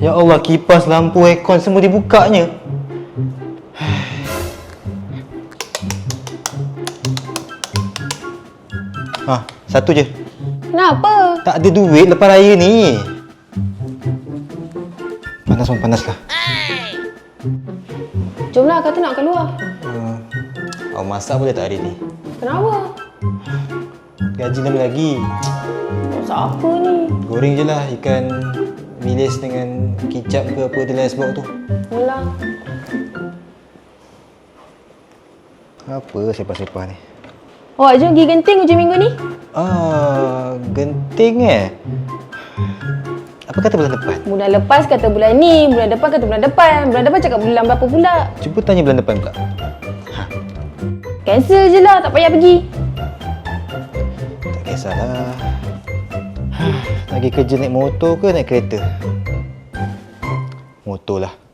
Ya Allah, kipas, lampu, aircon semua dibukanya. Ha, satu je. Kenapa? Tak ada duit lepas raya ni. Panas pun panas lah. Jomlah kata nak keluar. Uh, awak masak boleh tak hari ni? Kenapa? Gaji lama lagi. Masak apa ni? Goreng je lah ikan milis dengan kicap ke apa dia lain sebab tu. Mula. Apa sepah-sepah ni? Awak jom pergi genting hujung minggu ni. Ah, genting eh. Apa kata bulan depan? Bulan lepas kata bulan ni, bulan depan kata bulan depan. Bulan depan cakap bulan berapa pula. Cuba tanya bulan depan pula. Cancel je lah, tak payah pergi. Tak kisahlah. Lagi kerja naik motor ke naik kereta? Motor lah.